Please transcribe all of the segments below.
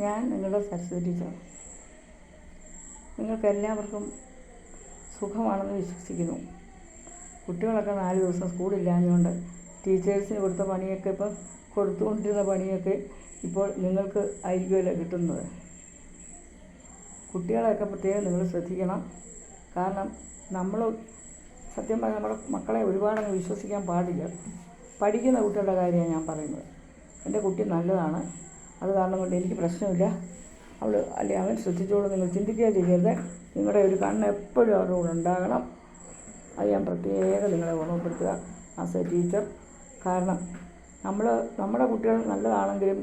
ഞാൻ നിങ്ങളുടെ സരസ്വതി ടീച്ചർ നിങ്ങൾക്ക് എല്ലാവർക്കും സുഖമാണെന്ന് വിശ്വസിക്കുന്നു. കുട്ടികളൊക്കെ നാല് ദിവസം സ്കൂളില്ലാഞ്ഞുകൊണ്ട് ടീച്ചേഴ്സിന് കൊടുത്ത പണിയൊക്കെ ഇപ്പം കൊടുത്തുകൊണ്ടിരുന്ന പണിയൊക്കെ ഇപ്പോൾ നിങ്ങൾക്ക് ആയിരിക്കുമല്ലോ കിട്ടുന്നത്. കുട്ടികളെയൊക്കെ പ്രത്യേകം നിങ്ങൾ ശ്രദ്ധിക്കണം. കാരണം നമ്മൾ സത്യം പറഞ്ഞാൽ നമ്മുടെ മക്കളെ ഒരുപാടങ്ങ് വിശ്വസിക്കാൻ പാടില്ല. പഠിക്കുന്ന കുട്ടികളുടെ കാര്യമാണ് ഞാൻ പറയുന്നത്. എന്റെ കുട്ടി നല്ലതാണ്. അത് കാരണം കൊണ്ട് എനിക്ക് പ്രശ്നമില്ല. അവൾ അല്ലെ അവൻ ശ്രദ്ധിച്ചോളൂ നിങ്ങൾ ചിന്തിക്കുക ചെയ്യരുത്. നിങ്ങളുടെ ഒരു കണ്ണ് എപ്പോഴും അവരുടെ കൂടെ ഉണ്ടാകണം. അത് ഞാൻ പ്രത്യേകം നിങ്ങളെ ഓർമ്മപ്പെടുത്തുക ആസ് എ ടീച്ചർ. കാരണം നമ്മൾ നമ്മുടെ കുട്ടികൾ നല്ലതാണെങ്കിലും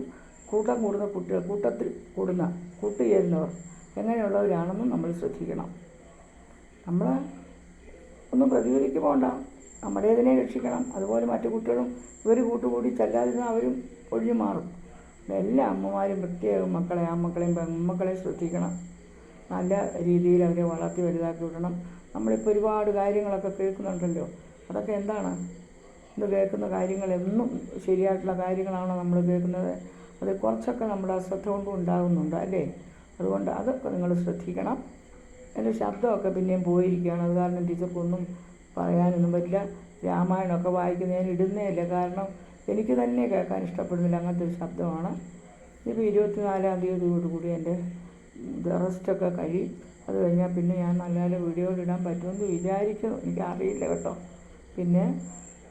കൂട്ടം കൂടുന്ന കുട്ടികൾ കൂട്ടത്തിൽ കൂടുന്ന കൂട്ടുചേരുന്നവർ എങ്ങനെയുള്ളവരാണെന്നും നമ്മൾ ശ്രദ്ധിക്കണം. നമ്മൾ ഒന്നും പ്രതികരിക്ക് പോകണ്ട നമ്മുടേതിനെ രക്ഷിക്കണം. അതുപോലെ മറ്റു കുട്ടികളും ഇവർ കൂട്ടുകൂടി ചെല്ലാതിരുന്ന അവരും ഒഴിഞ്ഞു മാറും. എല്ലാ അമ്മമാരും പ്രത്യേകം മക്കളെ ആ മക്കളെയും പെൺമക്കളെയും ശ്രദ്ധിക്കണം. നല്ല രീതിയിൽ അവരെ വളർത്തി വലുതാക്കി വിടണം. നമ്മളിപ്പോൾ ഒരുപാട് കാര്യങ്ങളൊക്കെ കേൾക്കുന്നുണ്ടല്ലോ. അതൊക്കെ എന്താണ്? ഇത് കേൾക്കുന്ന കാര്യങ്ങളെന്നും ശരിയായിട്ടുള്ള കാര്യങ്ങളാണോ നമ്മൾ കേൾക്കുന്നത്? അത് കുറച്ചൊക്കെ നമ്മുടെ അശ്രദ്ധ കൊണ്ടും ഉണ്ടാകുന്നുണ്ട് അല്ലേ? അതുകൊണ്ട് അതൊക്കെ നിങ്ങൾ ശ്രദ്ധിക്കണം. എന്റെ ശബ്ദമൊക്കെ പിന്നെയും പോയിരിക്കുകയാണ്. അത് കാരണം ടീച്ചർക്കൊന്നും പറയാനൊന്നും പറ്റില്ല. രാമായണമൊക്കെ വായിക്കുന്ന ഞാൻ ഇടുന്നേ ഇല്ല കാരണം? എനിക്ക് തന്നെ കേൾക്കാൻ ഇഷ്ടപ്പെടുന്നില്ല. അങ്ങനത്തെ ഒരു ശബ്ദമാണ്. ഇപ്പോൾ ഇരുപത്തിനാലാം തീയതിയോടുകൂടി എന്റെ റെസ്റ്റൊക്കെ കഴി അത് കഴിഞ്ഞാൽ പിന്നെ ഞാൻ നല്ല നല്ല ഇടാൻ പറ്റുമെന്ന് എനിക്ക് എനിക്കറിയില്ല കേട്ടോ. പിന്നെ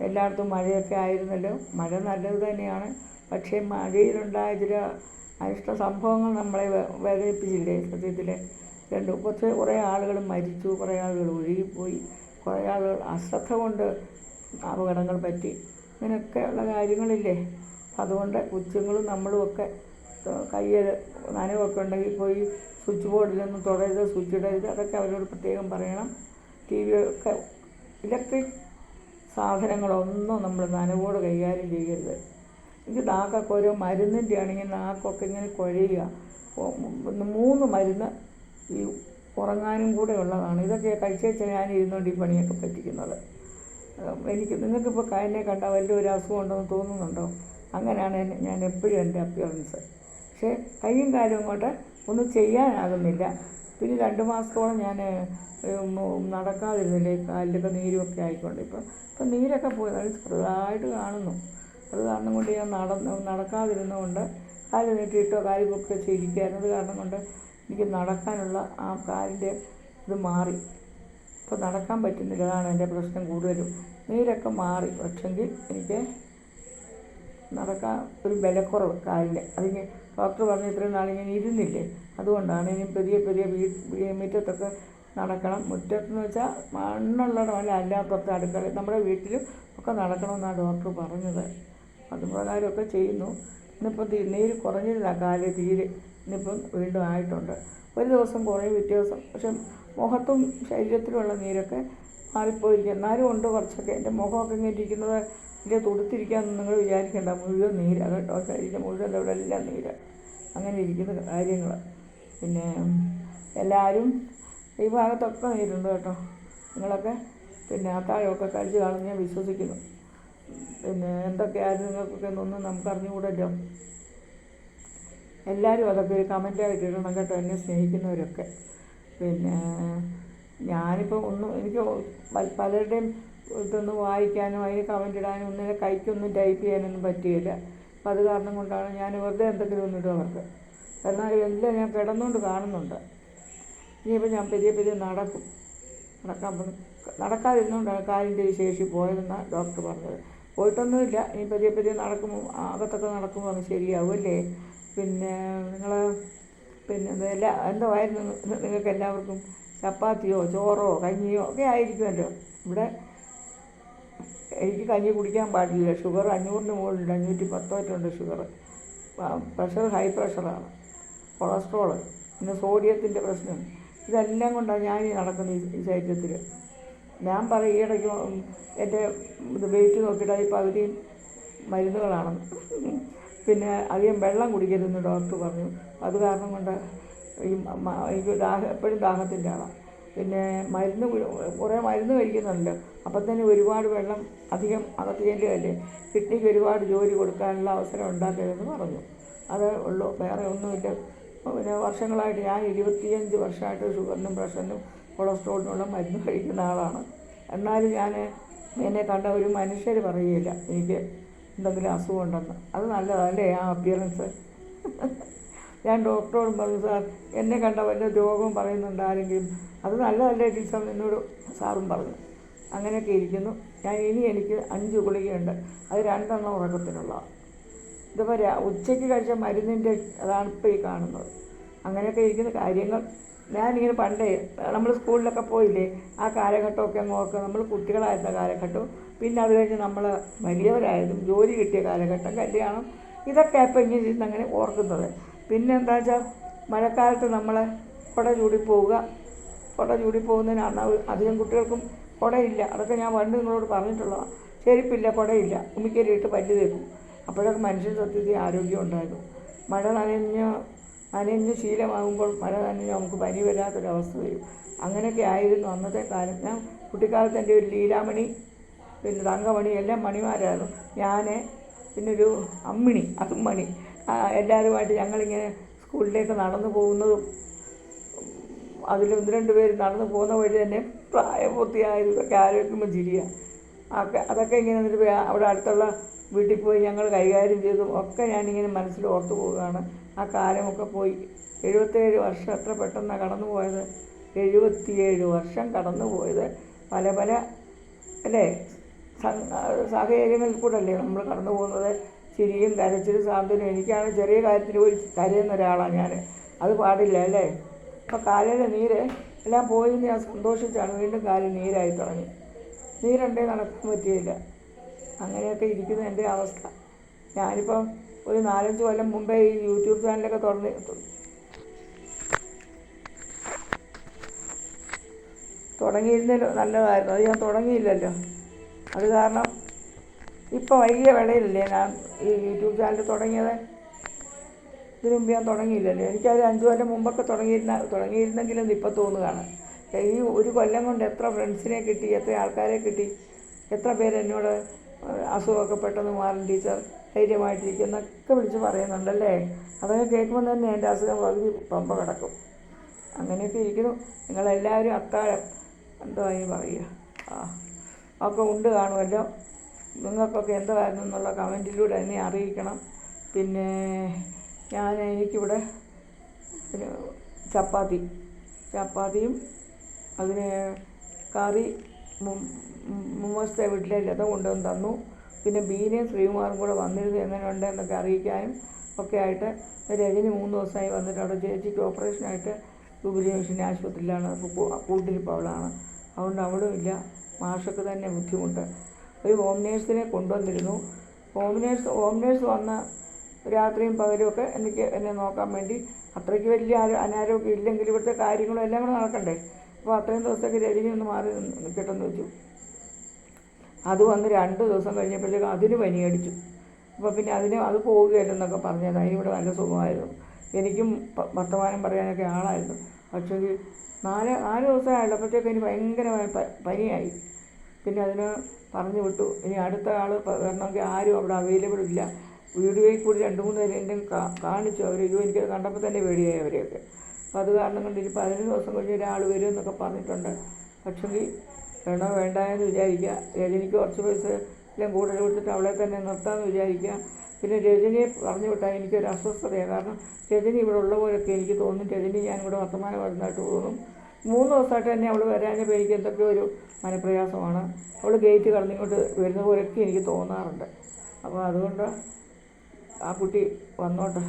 എല്ലായിടത്തും മഴയൊക്കെ ആയിരുന്നല്ലോ. മഴ നല്ലത് തന്നെയാണ്. പക്ഷേ മഴയിലുണ്ടായ ചില അനിഷ്ട സംഭവങ്ങൾ നമ്മളെ വേദനിപ്പിച്ചില്ലേ സത്യത്തിൽ രണ്ട് കുറച്ച് കുറേ ആളുകൾ മരിച്ചു. കുറേ ആളുകൾ ഒഴുകിപ്പോയി. കുറേ ആളുകൾ അശ്രദ്ധ കൊണ്ട് അപകടങ്ങൾ പറ്റി. ഇങ്ങനെയൊക്കെയുള്ള കാര്യങ്ങളില്ലേ. അതുകൊണ്ട് കൊച്ചുങ്ങളും നമ്മളും ഒക്കെ കയ്യിൽ നനവൊക്കെ ഉണ്ടെങ്കിൽ പോയി സ്വിച്ച് ബോർഡിലൊന്നും തൊടരുത് സ്വിച്ച് ഇടരുത്. അതൊക്കെ അവരോട് പ്രത്യേകം പറയണം. ടി വി ഒക്കെ ഇലക്ട്രിക് സാധനങ്ങളൊന്നും നമ്മൾ നനവോട് കൈകാര്യം ചെയ്യരുത്. എനിക്ക് നാക്കൊക്കെ ഓരോ മരുന്നിന്റെ ആണെങ്കിൽ നാക്കൊക്കെ ഇങ്ങനെ കുഴയുക. മൂന്ന് മരുന്ന് ഈ ഉറങ്ങാനും കൂടെ ഉള്ളതാണ്. ഇതൊക്കെ കഴിച്ചേച്ചാൽ ഞാൻ ഇരുന്നുകൊണ്ട് ഈ പണിയൊക്കെ പറ്റിക്കുന്നത്. എനിക്ക് നിങ്ങൾക്കിപ്പോൾ എന്നെ കണ്ടാൽ വലിയൊരു അസുഖം ഉണ്ടെന്ന് തോന്നുന്നുണ്ടോ? അങ്ങനെയാണ് ഞാൻ എപ്പോഴും എന്റെ അപ്പിയറൻസ്. പക്ഷേ കൈയും കാലും കൊണ്ട് ഒന്നും ചെയ്യാനാകുന്നില്ല. പിന്നെ രണ്ട് മാസത്തോളം ഞാൻ നടക്കാതിരുന്നില്ലേ. കാലിലൊക്കെ നീരുമൊക്കെ ആയിക്കൊണ്ട്. ഇപ്പം ഇപ്പം നീരൊക്കെ പോയി ചെറുതായിട്ട് കാണുന്നു. അത് കാരണം കൊണ്ട് ഞാൻ നടന്ന് നടക്കാതിരുന്നുകൊണ്ട് കാൽ നീട്ടിയിട്ടോ കാൽ പൊക്കെ ചെയ്യിക്കായിരുന്നു അത് കാരണം കൊണ്ട് എനിക്ക് നടക്കാനുള്ള ആ കാലിന്റെ ഇത് മാറി. ഇപ്പോൾ നടക്കാൻ പറ്റുന്നില്ല അതാണ് എന്റെ പ്രശ്നം കൂടുതലും. നീരൊക്കെ മാറി. പക്ഷെങ്കിൽ എനിക്ക് നടക്കാൻ ഒരു ബലക്കുറവ് കാലിന്റെ. അതിന് ഡോക്ടർ പറഞ്ഞ ഇത്രയും ഇങ്ങനെ ഇരുന്നില്ലേ? അതുകൊണ്ടാണ് ഇനി പുതിയ പുതിയ വീ മുറ്റത്തൊക്കെ നടക്കണം. മുറ്റത്തെന്ന് വെച്ചാൽ മണ്ണുള്ളടമല്ല അല്ലാത്തൊക്കെ അടുക്കള നമ്മുടെ വീട്ടിലും ഒക്കെ നടക്കണമെന്നാണ് ഡോക്ടർ പറഞ്ഞത്. അതുപ്രകാരമൊക്കെ ചെയ്യുന്നു. ഇന്നിപ്പോൾ നീര് കുറഞ്ഞില്ല കാൽ തീരെ. ഇന്നിപ്പം വീണ്ടും ആയിട്ടുണ്ട്. ഒരു ദിവസം കുറേ പിറ്റേ ദിവസം പക്ഷെ മുഖത്തും ശരീരത്തിലുള്ള നീരൊക്കെ മാറിപ്പോയിരിക്കും എന്നാലും ഉണ്ട് കുറച്ചൊക്കെ. എന്റെ മുഖമൊക്കെ ഇങ്ങനെ ഇരിക്കുന്നത് വലിയ തുടുത്തിരിക്കാമെന്ന് നിങ്ങൾ വിചാരിക്കേണ്ട. മുഴുവൻ നീരാണ് കേട്ടോ ശരീരം മുഴുവൻ അവിടെ എല്ലാം നീര്. അങ്ങനെ ഇരിക്കുന്ന കാര്യങ്ങൾ. പിന്നെ എല്ലാവരും ഈ ഭാഗത്തൊക്കെ നീരുണ്ട് കേട്ടോ. നിങ്ങളൊക്കെ പിന്നെ അത്താഴമൊക്കെ കഴിച്ച് കാണുന്ന ഞാൻ വിശ്വസിക്കുന്നു. പിന്നെ എന്തൊക്കെയായിരുന്നു നിങ്ങൾക്കൊക്കെ ഒന്നും നമുക്ക് അറിഞ്ഞുകൂടല്ലോ എല്ലാവരും അതൊക്കെ ഒരു കമന്റായിട്ട് ഇടണം കേട്ടോ എന്നെ സ്നേഹിക്കുന്നവരൊക്കെ. പിന്നെ ഞാനിപ്പോൾ ഒന്നും എനിക്ക് പലരുടെയും ഇതൊന്നും വായിക്കാനും അതിന് കമന്റ് ഇടാനും ഒന്നിനെ കൈക്കൊന്നും ടൈപ്പ് ചെയ്യാനൊന്നും പറ്റുകയില്ല അപ്പം അത് കാരണം കൊണ്ടാണ് ഞാൻ വെറുതെ എന്തെങ്കിലും ഒന്നും ഇടും അവർക്ക്. എന്നാൽ എല്ലാം ഞാൻ കിടന്നുകൊണ്ട് കാണുന്നുണ്ട്. ഇനിയിപ്പോൾ ഞാൻ പെരിയ പെരിയ നടക്കും. നടക്കാൻ നടക്കാതിരുന്നുകൊണ്ടാണ് കാലിന്റെ ശേഷി പോയതെന്നാണ് ഡോക്ടർ പറഞ്ഞത്. പോയിട്ടൊന്നുമില്ല. ഇനി പെരിയ പെരിയ നടക്കുമ്പോൾ അകത്തൊക്കെ നടക്കുമ്പോൾ അത് ശരിയാവും അല്ലേ? പിന്നെ നിങ്ങൾ പിന്നെ എന്തെല്ലാം എല്ലാ എന്തായിരുന്നു നിങ്ങൾക്ക് എല്ലാവർക്കും ചപ്പാത്തിയോ ചോറോ കഞ്ഞിയോ ഒക്കെ ആയിരിക്കുമല്ലോ. ഇവിടെ എനിക്ക് കഞ്ഞി കുടിക്കാൻ പാടില്ല. ഷുഗർ അഞ്ഞൂറിന് മുകളിലുണ്ട്. അഞ്ഞൂറ്റി പത്തോറ്റുണ്ട് ഷുഗർ. പ്രഷർ ഹൈ പ്രഷറാണ്. കൊളസ്ട്രോൾ. പിന്നെ സോഡിയത്തിന്റെ പ്രശ്നം. ഇതെല്ലാം കൊണ്ടാണ് ഞാൻ ഈ നടക്കുന്നത് ഈ- ഈ ശരീരത്തിൽ ഞാൻ പറയും ഈ ഇടയ്ക്ക് എന്റെ ഇത് വെയിറ്റ് നോക്കിയിട്ട് ഈ പകുതിയും മരുന്നുകളാണെന്ന് പിന്നെ അധികം വെള്ളം കുടിക്കരുതെന്ന് ഡോക്ടർ പറഞ്ഞു. അത് കാരണം കൊണ്ട് ഈ എനിക്ക് ദാഹം എപ്പോഴും ദാഹത്തിന്റെ ആളാണ് പിന്നെ മരുന്ന് കുറേ മരുന്ന് കഴിക്കുന്നുണ്ട്. അപ്പം തന്നെ ഒരുപാട് വെള്ളം അധികം അകത്ത് ചെല്ലുകയല്ലേ കിഡ്നിക്ക് ഒരുപാട് ജോലി കൊടുക്കാനുള്ള അവസരം ഉണ്ടാക്കരുതെന്ന് പറഞ്ഞു. അതേ ഉള്ളൂ. വേറെ ഒന്നുമില്ല. പിന്നെ വർഷങ്ങളായിട്ട് ഞാൻ ഇരുപത്തിയഞ്ച് വർഷമായിട്ട് ഷുഗറിനും പ്രഷറിനും കൊളസ്ട്രോളിനുള്ള മരുന്ന് കഴിക്കുന്ന ആളാണ്. എന്നാലും ഞാൻ എന്നെ കണ്ട ഒരു മനുഷ്യർ പറയുകയില്ല. എനിക്ക് എന്തെങ്കിലും അസുഖം ഉണ്ടെന്ന്. അത് നല്ലതല്ലേ ആ അപ്പിയറൻസ് ഞാൻ ഡോക്ടറോടും പറഞ്ഞു സാർ എന്നെ കണ്ട വല്ല രോഗവും പറയുന്നുണ്ട് ആരെങ്കിലും. അത് നല്ലതല്ലേ ടീച്ചർ? എന്നോട് സാറും പറഞ്ഞു. അങ്ങനെയൊക്കെ ഇരിക്കുന്നു. ഞാൻ ഇനി എനിക്ക് അഞ്ച് ഗുളികയുണ്ട്. അത് രണ്ടെണ്ണം ഉറക്കത്തിനുള്ളതാണ് ഇതിപ്പോൾ ഉച്ചയ്ക്ക് കഴിച്ച മരുന്നിന്റെ അതാണ് ഇപ്പോൾ ഈ കാണുന്നത്. അങ്ങനെയൊക്കെ ഇരിക്കുന്ന കാര്യങ്ങൾ ഞാനിങ്ങനെ പണ്ടേ നമ്മൾ സ്കൂളിലൊക്കെ പോയില്ലേ ആ കാലഘട്ടമൊക്കെ നോക്കുക നമ്മൾ കുട്ടികളായിരുന്ന കാലഘട്ടവും പിന്നെ അത് കഴിഞ്ഞ് നമ്മൾ വലിയവരായതും ജോലി കിട്ടിയ കാലഘട്ടം കല്യാണം ഇതൊക്കെ ഇപ്പം ഇങ്ങനെ ഇരുന്ന് അങ്ങനെ ഓർക്കുന്നത്. പിന്നെ എന്താ വെച്ചാൽ മഴക്കാലത്ത് നമ്മൾ കുട ചൂടി പോവുക. കുട ചൂടി പോകുന്നതിനാണ് അധികം കുട്ടികൾക്കും കുടയില്ല. അതൊക്കെ ഞാൻ പണ്ട് നിങ്ങളോട് പറഞ്ഞിട്ടുള്ളതാണ് ചെരുപ്പില്ല കുടയില്ല. ഉമ്മിക്കരിയിട്ട് പല്ല് തേക്കും. അപ്പോഴൊക്കെ മനുഷ്യൻ സത്യത്തിൽ ആരോഗ്യം ഉണ്ടായിരുന്നു. മഴ നനഞ്ഞ് നനഞ്ഞ് ശീലമാകുമ്പോൾ മഴ നനഞ്ഞ് നമുക്ക് പനി വരാത്തൊരവസ്ഥ വരും. അങ്ങനെയൊക്കെ ആയിരുന്നു അന്നത്തെ കാലത്ത്. ഞാൻ കുട്ടിക്കാലത്ത് എന്റെ ഒരു ലീലാമണി പിന്നെ തങ്കമണി എല്ലാം മണിമാരായിരുന്നു. ഞാൻ പിന്നെ ഒരു അമ്മിണി അമ്മണി. എല്ലാവരുമായിട്ട് ഞങ്ങളിങ്ങനെ സ്കൂളിലേക്ക് നടന്നു പോകുന്നതും അതിൽ ഒന്ന് രണ്ട് പേര് നടന്നു പോകുന്ന വഴി തന്നെ പ്രായപൂർത്തിയായതൊക്കെ ആലോചിക്കുമ്പോൾ ചിരിയാണ് ഒക്കെ അതൊക്കെ ഇങ്ങനെ എന്നിട്ട് അവിടെ അടുത്തുള്ള വീട്ടിൽ പോയി ഞങ്ങൾ കൈകാര്യം ചെയ്തും ഒക്കെ ഞാനിങ്ങനെ മനസ്സിൽ ഓർത്തു പോവുകയാണ്. ആ കാലമൊക്കെ പോയി. എഴുപത്തേഴ് വർഷം എത്ര പെട്ടെന്നാണ് കടന്നു പോയത് എഴുപത്തിയേഴ് വർഷം കടന്നു പോയത് പല പല അല്ലേ? സാഹചര്യങ്ങളിൽ കൂടെ അല്ലേ നമ്മൾ കടന്നു പോകുന്നത് ചിരിയും കരച്ചിലും സാന്ത്വനം എനിക്കാണ് ചെറിയ കാര്യത്തിൽ പോയി കരയുന്ന ഒരാളാണ് ഞാൻ അത് പാടില്ല അല്ലേ? അപ്പോൾ കാലിലെ നീര് എല്ലാം പോയി ഞാൻ സന്തോഷിച്ചാണ്. വീണ്ടും കാലിൽ നീരായി തുടങ്ങി. നീരുണ്ടേ നടക്കാൻ പറ്റിയില്ല. അങ്ങനെയൊക്കെ ഇരിക്കുന്ന എന്റെ അവസ്ഥ. ഞാനിപ്പം ഒരു നാലഞ്ച് കൊല്ലം മുമ്പേ ഈ യൂട്യൂബ് ചാനലൊക്കെ തുറന്ന് തുടങ്ങിയിരുന്നല്ലോ നല്ലതായിരുന്നു. അത് ഞാൻ തുടങ്ങിയില്ലല്ലോ. അത് കാരണം ഇപ്പോൾ വൈകിയ വേളയിലല്ലേ ഞാൻ ഈ യൂട്യൂബ് ചാനൽ തുടങ്ങിയത്? ഇതിനു മുമ്പ് ഞാൻ തുടങ്ങിയില്ലല്ലോ. എനിക്കത് അഞ്ച് കൊല്ലം മുമ്പൊക്കെ തുടങ്ങിയിരുന്ന തുടങ്ങിയിരുന്നെങ്കിലും ഇപ്പം തോന്നുകയാണ്. ഈ ഒരു കൊല്ലം കൊണ്ട് എത്ര ഫ്രണ്ട്സിനെ കിട്ടി എത്ര ആൾക്കാരെ കിട്ടി എത്ര പേരെന്നോട് അസുഖമൊക്കെ പെട്ടെന്ന് മാറും ടീച്ചർ. ധൈര്യമായിട്ടിരിക്കുന്നൊക്കെ വിളിച്ച് പറയുന്നുണ്ടല്ലേ? അതൊക്കെ കേൾക്കുമ്പോൾ തന്നെ എന്റെ അസുഖം പകുതി പമ്പ കിടക്കും. അങ്ങനെയൊക്കെ ഇരിക്കുന്നു. നിങ്ങളെല്ലാവരും അത്താഴം എന്തോ ഈ പറയുക. ആ ഒക്കെ ഉണ്ട് കാണുമല്ലോ. നിങ്ങൾക്കൊക്കെ എന്തായിരുന്നു എന്നുള്ള കമന്റിലൂടെ എന്നെ അറിയിക്കണം. പിന്നെ ഞാൻ എനിക്കിവിടെ പിന്നെ ചപ്പാത്തി. ചപ്പാത്തിയും അതിന് കറി മുമ്പത്തെ വീട്ടിലെ ലത കൊണ്ടുവന്ന് തന്നു. പിന്നെ ബീനയും ശ്രീകുമാറും കൂടെ വന്നിരുന്നു എങ്ങനെയുണ്ട് എന്നൊക്കെ അറിയിക്കാനും ഒക്കെ ആയിട്ട് രജനി മൂന്ന് ദിവസമായി വന്നിട്ട് അവിടെ ചേച്ചിക്ക് ഓപ്പറേഷനായിട്ട് ജൂബിലി മിഷൻ ആശുപത്രിയിലാണ്. കൂട്ടിരിപ്പ് അവളാണ്. അതുകൊണ്ട് അവളും ഇല്ല. മാഷക്ക് തന്നെ ബുദ്ധിമുട്ട്. ഒരു ഹോം നേഴ്സിനെ കൊണ്ടുവന്നിരുന്നു. ഹോം നേഴ്സ് ഹോം നേഴ്സ് വന്ന രാത്രിയും പകലുമൊക്കെ എനിക്ക് എന്നെ നോക്കാൻ വേണ്ടി അത്രയ്ക്ക് വലിയ അനാരോഗ്യം ഇല്ലെങ്കിൽ ഇവിടുത്തെ കാര്യങ്ങളും എല്ലാം കൂടെ നടക്കണ്ടേ? അപ്പോൾ അത്രയും ദിവസത്തേക്ക് രജനി ഒന്ന് മാറി നിൽക്കട്ടെന്ന് വെച്ചു. അത് വന്ന് രണ്ട് ദിവസം കഴിഞ്ഞപ്പോഴത്തേക്കും അതിന് പനിയടിച്ചു. അപ്പോൾ പിന്നെ അതിന് അത് പോവുകയല്ലെന്നൊക്കെ പറഞ്ഞത്. അതിനിവിടെ നല്ല സുഖമായിരുന്നു. എനിക്കും വർത്തമാനം പറയാനൊക്കെ ആളായിരുന്നു. പക്ഷേ നാല് നാല് ദിവസമായുള്ളപ്പോഴത്തേക്ക് എനിക്ക് ഭയങ്കരമായ പ- പനിയായി. പിന്നെ അതിന് പറഞ്ഞു വിട്ടു. ഇനി അടുത്ത ആൾ വരണമെങ്കിൽ ആരും അവിടെ അവൈലബിൾ ഇല്ല. വീഡിയോയിൽ കൂടി രണ്ട് മൂന്ന് പേരെ എന്റെ കാ- കാണിച്ചു അവർ ഇത് എനിക്കത് കണ്ടപ്പോൾ തന്നെ പേടിയായി അവരെയൊക്കെ. അപ്പോൾ അത് കാരണം കൊണ്ട് ഇനി പതിനഞ്ച് ദിവസം കഴിഞ്ഞ് ഒരാൾ വരും എന്നൊക്കെ പറഞ്ഞിട്ടുണ്ട്. പക്ഷെങ്കിൽ വേണോ വേണ്ട എന്ന് വിചാരിക്കുക രജനിക്ക് കുറച്ച് പൈസ എല്ലാം കൂടുതൽ കൊടുത്തിട്ട് അവളെ തന്നെ നിർത്താമെന്ന് വിചാരിക്കുക പിന്നെ രജനിയെ പറഞ്ഞു വിട്ടാൽ എനിക്കൊരു അസ്വസ്ഥതയാണ്. കാരണം രജനി ഇവിടെ ഉള്ള പോലൊക്കെ എനിക്ക് തോന്നും. രജനി ഞാൻ ഇവിടെ വർത്തമാനം വരുന്നതായിട്ട് തോന്നും. മൂന്ന് ദിവസമായിട്ട് തന്നെ അവൾ വരാഞ്ഞപ്പോൾ എനിക്ക് എന്തൊക്കെയോ ഒരു മനപ്രയാസമാണ്. അവൾ ഗേറ്റ് കടന്നിങ്ങോട്ട് വരുന്ന പോലൊക്കെ എനിക്ക് തോന്നാറുണ്ട്. അപ്പോൾ അതുകൊണ്ട് ആ കുട്ടി വന്നോട്ടെ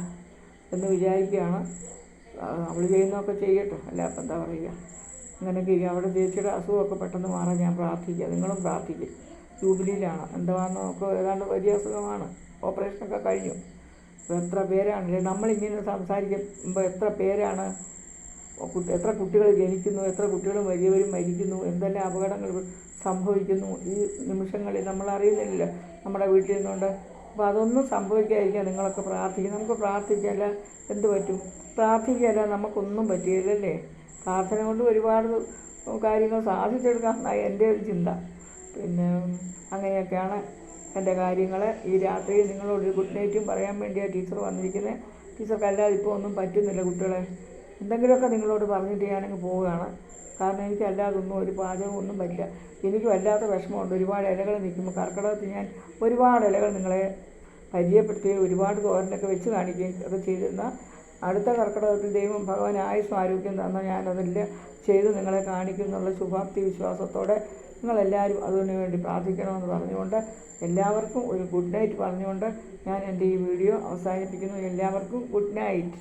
എന്ന് വിചാരിക്കുകയാണ്. അവൾ ചെയ്യുന്നതൊക്കെ ചെയ്യട്ടെ. അല്ല അപ്പം എന്താ പറയുക. അങ്ങനെയൊക്കെ അവിടെ ചേച്ചിയുടെ അസുഖമൊക്കെ പെട്ടെന്ന് മാറാൻ ഞാൻ പ്രാർത്ഥിക്കുക. നിങ്ങളും പ്രാർത്ഥിക്കും. ജൂബിലിയിലാണ്. എന്താണെന്ന് നമുക്ക് ഏതാണ്ട് വലിയ അസുഖമാണ്. ഓപ്പറേഷനൊക്കെ കഴിഞ്ഞു. എത്ര പേരാണല്ലേ നമ്മളിങ്ങനെ സംസാരിക്കുമ്പോൾ എത്ര പേരാണ്? എത്ര കുട്ടികൾ ജനിക്കുന്നു? എത്ര കുട്ടികൾ വലിയവരും മരിക്കുന്നു? എന്തെല്ലാം അപകടങ്ങൾ സംഭവിക്കുന്നു? ഈ നിമിഷങ്ങളിൽ നമ്മൾ അറിയുന്നില്ലല്ലോ നമ്മുടെ വീട്ടിൽ നിന്നുകൊണ്ട്. അപ്പോൾ അതൊന്നും സംഭവിക്കാതിരിക്കാൻ നിങ്ങളൊക്കെ പ്രാർത്ഥിക്കും. നമുക്ക് പ്രാർത്ഥിക്കാല്ല. എന്ത് പറ്റും? പ്രാർത്ഥിക്കാല്ല നമുക്കൊന്നും പറ്റിയില്ലല്ലേ പ്രാർത്ഥന കൊണ്ട് ഒരുപാട് കാര്യങ്ങൾ സാധിച്ചെടുക്കാമെന്നായി എന്റെ ഒരു ചിന്ത. പിന്നെ അങ്ങനെയൊക്കെയാണ് എന്റെ കാര്യങ്ങൾ. ഈ രാത്രിയിൽ നിങ്ങളോട് ഗുഡ് നൈറ്റും പറയാൻ വേണ്ടിയാണ് ടീച്ചർ വന്നിരിക്കുന്നത് ടീച്ചർക്കല്ലാതെ ഇപ്പോൾ ഒന്നും പറ്റുന്നില്ല കുട്ടികളെ. എന്തെങ്കിലുമൊക്കെ നിങ്ങളോട് പറഞ്ഞിട്ട് ഞാനങ്ങ് പോവുകയാണ്. കാരണം എനിക്കല്ലാതെ ഒന്നും ഒരു പാചകം ഒന്നും പറ്റില്ല. എനിക്ക് വല്ലാത്ത വിഷമമുണ്ട്. ഒരുപാട് ഇലകൾ നിൽക്കുമ്പോൾ കർക്കിടകത്ത് ഞാൻ ഒരുപാട് ഇലകൾ നിങ്ങളെ പരിചയപ്പെടുത്തി ഒരുപാട് തോരനൊക്കെ വെച്ച് കാണിക്കുകയും ഒക്കെ ചെയ്തിരുന്ന അടുത്ത കർക്കിടകത്തിൽ ദൈവം ഭഗവാൻ ആയുസ് ആരോഗ്യം തന്ന ഞാനതെല്ലാം ചെയ്ത് നിങ്ങളെ കാണിക്കും എന്നുള്ള ശുഭാപ്തി വിശ്വാസത്തോടെ നിങ്ങളെല്ലാവരും അതിനു വേണ്ടി പ്രാർത്ഥിക്കണമെന്ന് പറഞ്ഞുകൊണ്ട് എല്ലാവർക്കും ഒരു ഗുഡ് നൈറ്റ് പറഞ്ഞുകൊണ്ട് ഞാൻ എന്റെ ഈ വീഡിയോ അവസാനിപ്പിക്കുന്നു. എല്ലാവർക്കും ഗുഡ് നൈറ്റ്.